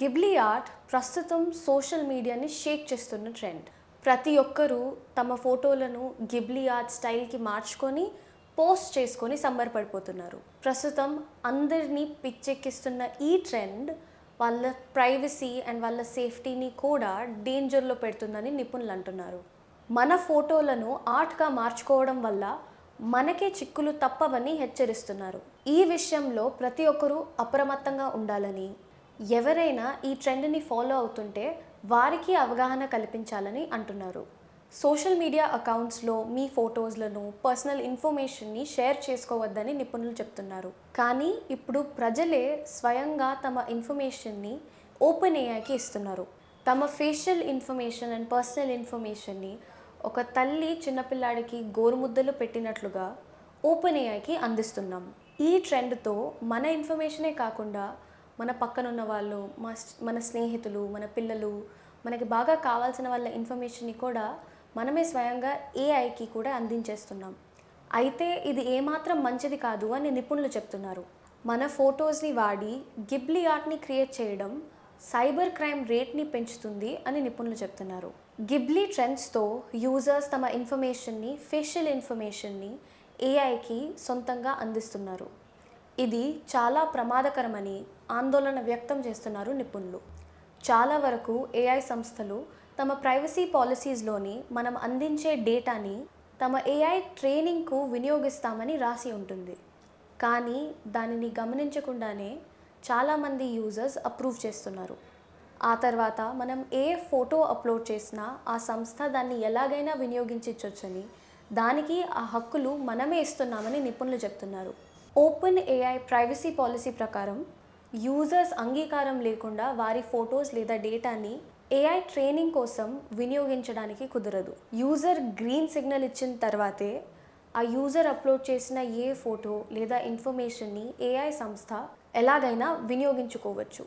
Ghibli art ప్రస్తుతం social మీడియాని షేక్ చేస్తున్న ట్రెండ్. ప్రతి ఒక్కరూ తమ ఫోటోలను గిబ్లీ ఆర్ట్ స్టైల్కి మార్చుకొని పోస్ట్ చేసుకొని సంబరపడిపోతున్నారు. ప్రస్తుతం అందరినీ పిచ్చెక్కిస్తున్న ఈ ట్రెండ్ వాళ్ళ ప్రైవసీ అండ్ వాళ్ళ సేఫ్టీని కూడా డేంజర్లో పెడుతుందని నిపుణులు అంటున్నారు. మన ఫోటోలను ఆర్ట్గా మార్చుకోవడం వల్ల మనకే చిక్కులు తప్పవని హెచ్చరిస్తున్నారు. ఈ విషయంలో ప్రతి ఒక్కరూ అప్రమత్తంగా ఉండాలని ఎవరైనా ఈ ట్రెండ్ని ఫాలో అవుతుంటే వారికి అవగాహన కల్పించాలని అంటున్నారు. సోషల్ మీడియా అకౌంట్స్లో మీ ఫొటోస్లను పర్సనల్ ఇన్ఫర్మేషన్ని షేర్ చేసుకోవద్దని నిపుణులు చెప్తున్నారు. కానీ ఇప్పుడు ప్రజలే స్వయంగా తమ ఇన్ఫర్మేషన్ని ఓపెన్ ఏఐకి ఇస్తున్నారు. తమ ఫేషియల్ ఇన్ఫర్మేషన్ అండ్ పర్సనల్ ఇన్ఫర్మేషన్ని ఒక తల్లి చిన్నపిల్లాడికి గోరుముద్దలు పెట్టినట్లుగా ఓపెన్ ఏఐకి అందిస్తున్నాం. ఈ ట్రెండ్తో మన ఇన్ఫర్మేషనే కాకుండా మన పక్కనున్న వాళ్ళు మా మన స్నేహితులు మన పిల్లలు మనకి బాగా కావాల్సిన వాళ్ళ ఇన్ఫర్మేషన్ని కూడా మనమే స్వయంగా ఏఐకి కూడా అందించేస్తున్నాం. అయితే ఇది ఏమాత్రం మంచిది కాదు అని నిపుణులు చెప్తున్నారు. మన ఫొటోస్ని వాడి గిబ్లీ ఆర్ట్ని క్రియేట్ చేయడం సైబర్ క్రైమ్ రేట్ని పెంచుతుంది అని నిపుణులు చెప్తున్నారు. గిబ్లీ ట్రెండ్స్తో యూజర్స్ తమ ఇన్ఫర్మేషన్ని ఫేషియల్ ఇన్ఫర్మేషన్ని ఏఐకి సొంతంగా అందిస్తున్నారు. ఇది చాలా ప్రమాదకరమని ఆందోళన వ్యక్తం చేస్తున్నారు నిపుణులు. చాలా వరకు ఏఐ సంస్థలు తమ ప్రైవసీ పాలసీస్లోని మనం అందించే డేటాని తమ ఏఐ ట్రైనింగ్కు వినియోగిస్తామని రాసి ఉంటుంది. కానీ దానిని గమనించకుండానే చాలామంది యూజర్స్ అప్రూవ్ చేస్తున్నారు. ఆ తర్వాత మనం ఏ ఫోటో అప్లోడ్ చేసినా ఆ సంస్థ దాన్ని ఎలాగైనా వినియోగించవచ్చని దానికి ఆ హక్కులు మనమే ఇస్తున్నామని నిపుణులు చెప్తున్నారు. ఓపెన్ ఏఐ ప్రైవసీ పాలసీ ప్రకారం యూజర్స్ అంగీకారం లేకుండా వారి ఫొటోస్ లేదా డేటాని ఏఐ ట్రైనింగ్ కోసం వినియోగించడానికి కుదరదు. యూజర్ గ్రీన్ సిగ్నల్ ఇచ్చిన తర్వాతే ఆ యూజర్ అప్లోడ్ చేసిన ఏ ఫోటో లేదా ఇన్ఫర్మేషన్ని ఏఐ సంస్థ ఎలాగైనా వినియోగించుకోవచ్చు.